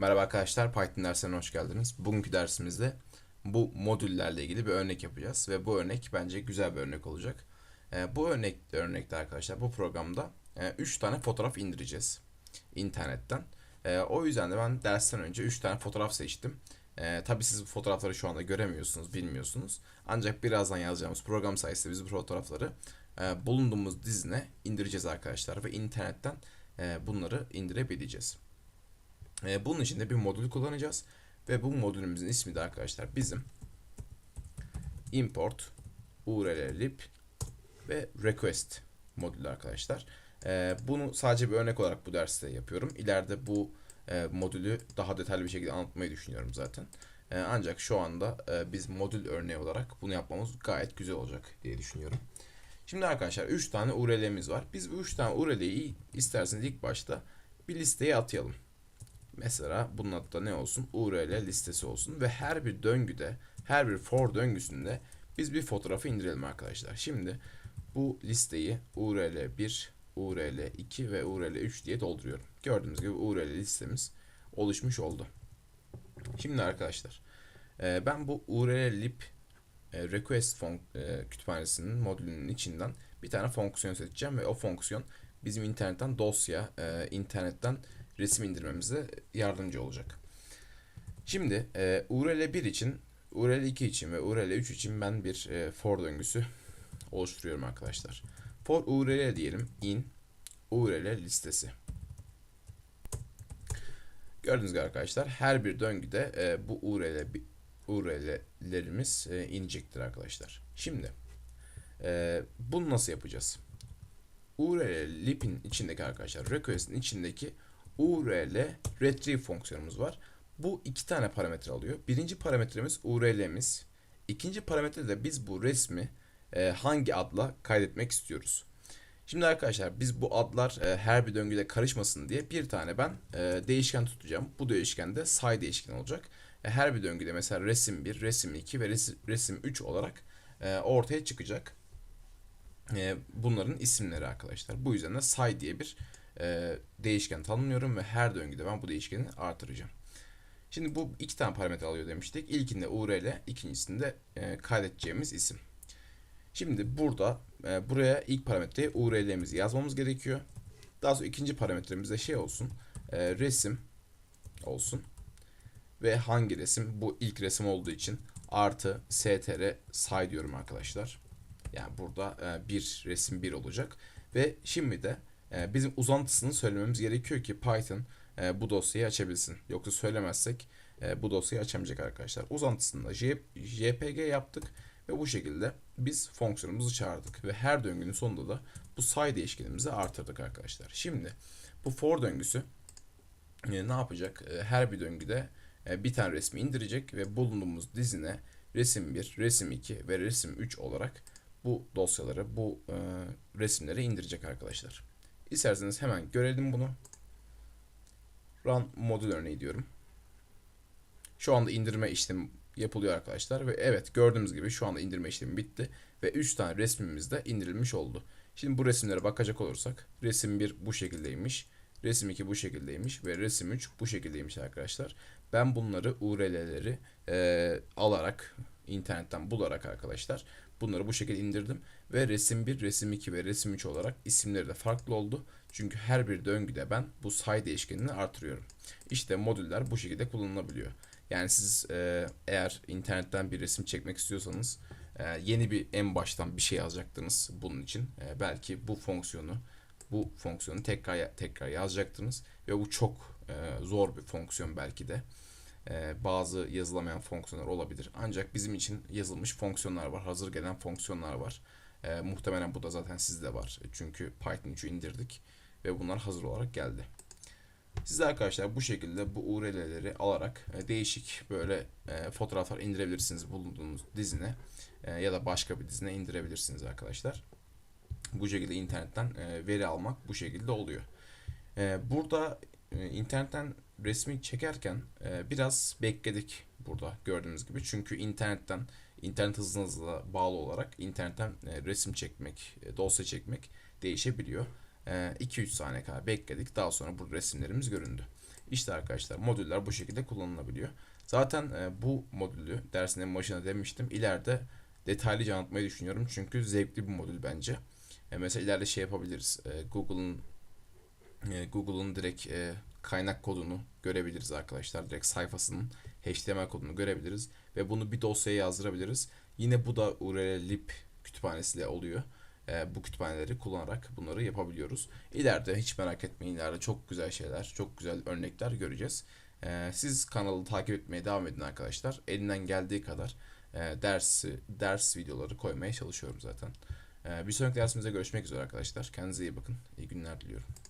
Merhaba arkadaşlar, Python derslerine hoş geldiniz. Bugünkü dersimizde bu modüllerle ilgili bir örnek yapacağız ve bu örnek bence güzel bir örnek olacak. Ee, bu örnek örnekte arkadaşlar bu programda 3 tane fotoğraf indireceğiz internetten. Ee, o yüzden de ben dersten önce 3 tane fotoğraf seçtim. Ee, tabii siz bu fotoğrafları şu anda göremiyorsunuz, bilmiyorsunuz. Ancak birazdan yazacağımız program sayesinde biz bu fotoğrafları e, bulunduğumuz dizine indireceğiz arkadaşlar ve internetten e, bunları indirebileceğiz. E, bunun için de bir modül kullanacağız. Ve bu modülümüzün ismi de arkadaşlar bizim import url lib ve request modülü arkadaşlar. E, bunu sadece bir örnek olarak bu derste yapıyorum. İleride bu e, modülü daha detaylı bir şekilde anlatmayı düşünüyorum zaten. E, ancak şu anda e, biz modül örneği olarak bunu yapmamız gayet güzel olacak diye düşünüyorum. Şimdi arkadaşlar 3 tane URL'miz var. Biz bu 3 tane URL'yi isterseniz ilk başta bir listeye atayalım. Mesela bunun adı da ne olsun? URL listesi olsun ve her bir döngüde, her bir for döngüsünde biz bir fotoğrafı indirelim arkadaşlar. Şimdi bu listeyi URL 1, URL 2 ve URL 3 diye dolduruyorum. Gördüğünüz gibi URL listemiz oluşmuş oldu. Şimdi arkadaşlar e, ben bu URL lib e, request e, kütüphanesinin modülünün içinden bir tane fonksiyon seçeceğim ve o fonksiyon bizim internetten dosya, internetten resim indirmemize yardımcı olacak. Şimdi e, URL 1 için, URL 2 için ve URL 3 için ben bir e, for döngüsü oluşturuyorum arkadaşlar. For URL diyelim in URL listesi. Gördüğünüz gibi arkadaşlar her bir döngüde e, bu URL URL'lerimiz e, inecektir arkadaşlar. Şimdi e, bunu nasıl yapacağız? URL lib'in içindeki arkadaşlar request'in içindeki URL retrieve fonksiyonumuz var. Bu iki tane parametre alıyor. Birinci parametremiz URL'miz. İkinci parametrede de biz bu resmi e, hangi adla kaydetmek istiyoruz. Şimdi arkadaşlar biz bu adlar e, her bir döngüde karışmasın diye bir tane ben e, değişken tutacağım. Bu değişken de say değişken olacak. E, her bir döngüde mesela resim 1, resim 2 ve resim, resim 3 olarak e, ortaya çıkacak. E, bunların isimleri arkadaşlar. Bu yüzden de say diye bir e, değişken tanımlıyorum ve her döngüde ben bu değişkeni artıracağım. Şimdi bu iki tane parametre alıyor demiştik. İlkinde URL, ikincisinde e, kaydedeceğimiz isim. Şimdi burada e, buraya ilk parametreye URL'mizi yazmamız gerekiyor. Daha sonra ikinci parametremiz de şey olsun. E, resim olsun. Ve hangi resim? Bu ilk resim olduğu için artı str say diyorum arkadaşlar. Yani burada bir resim bir olacak. Ve şimdi de e, bizim uzantısını söylememiz gerekiyor ki Python e, bu dosyayı açabilsin. Yoksa söylemezsek e, bu dosyayı açamayacak arkadaşlar. Uzantısını da JPG yaptık ve bu şekilde biz fonksiyonumuzu çağırdık ve her döngünün sonunda da bu say değişkenimizi artırdık arkadaşlar. Şimdi bu for döngüsü e, ne yapacak? Her bir döngüde bir tane resmi indirecek ve bulunduğumuz dizine resim 1, resim 2 ve resim 3 olarak bu dosyaları, bu resimleri indirecek arkadaşlar. İsterseniz hemen görelim bunu. Run modül örneği diyorum. Şu anda indirme işlemi yapılıyor arkadaşlar ve evet gördüğümüz gibi şu anda indirme işlemi bitti ve 3 tane resmimiz de indirilmiş oldu. Şimdi bu resimlere bakacak olursak resim 1 bu şekildeymiş, resim 2 bu şekildeymiş ve resim 3 bu şekildeymiş arkadaşlar. Ben bunları URL'leri e, alarak internetten bularak arkadaşlar bunları bu şekilde indirdim ve resim 1, resim 2 ve resim 3 olarak isimleri de farklı oldu. Çünkü her bir döngüde ben bu say değişkenini artırıyorum. İşte modüller bu şekilde kullanılabiliyor. Yani siz e, eğer internetten bir resim çekmek istiyorsanız e, yeni bir en baştan bir şey yazacaktınız bunun için. E, belki bu fonksiyonu bu fonksiyonu tekrar tekrar yazacaktınız ve bu çok e, zor bir fonksiyon belki de. E, bazı yazılamayan fonksiyonlar olabilir. Ancak bizim için yazılmış fonksiyonlar var. Hazır gelen fonksiyonlar var. E, muhtemelen bu da zaten sizde var. Çünkü Python 3'ü indirdik ve bunlar hazır olarak geldi. Siz de arkadaşlar bu şekilde bu URL'leri alarak e, değişik böyle e, fotoğraflar indirebilirsiniz bulunduğunuz dizine e, ya da başka bir dizine indirebilirsiniz arkadaşlar. Bu şekilde internetten e, veri almak bu şekilde oluyor. E, burada e, internetten resmi çekerken e, biraz bekledik burada gördüğünüz gibi. Çünkü internetten internet hızınızla bağlı olarak internetten e, resim çekmek, e, dosya çekmek değişebiliyor. 2-3 saniye kadar bekledik. Daha sonra bu resimlerimiz göründü. İşte arkadaşlar modüller bu şekilde kullanılabiliyor. Zaten e, bu modülü dersin başına demiştim. İleride detaylıca anlatmayı düşünüyorum. Çünkü zevkli bir modül bence. E, mesela ileride şey yapabiliriz. E, Google'ın e, Google'ın direkt e, kaynak kodunu görebiliriz arkadaşlar. Direkt sayfasının HTML kodunu görebiliriz ve bunu bir dosyaya yazdırabiliriz. Yine bu da URL lib kütüphanesiyle oluyor. E, bu kütüphaneleri kullanarak bunları yapabiliyoruz. İleride hiç merak etmeyin ileride çok güzel şeyler, çok güzel örnekler göreceğiz. E, siz kanalı takip etmeye devam edin arkadaşlar. Elinden geldiği kadar e, dersi ders videoları koymaya çalışıyorum zaten. E, bir sonraki dersimize görüşmek üzere arkadaşlar. Kendinize iyi bakın. İyi günler diliyorum.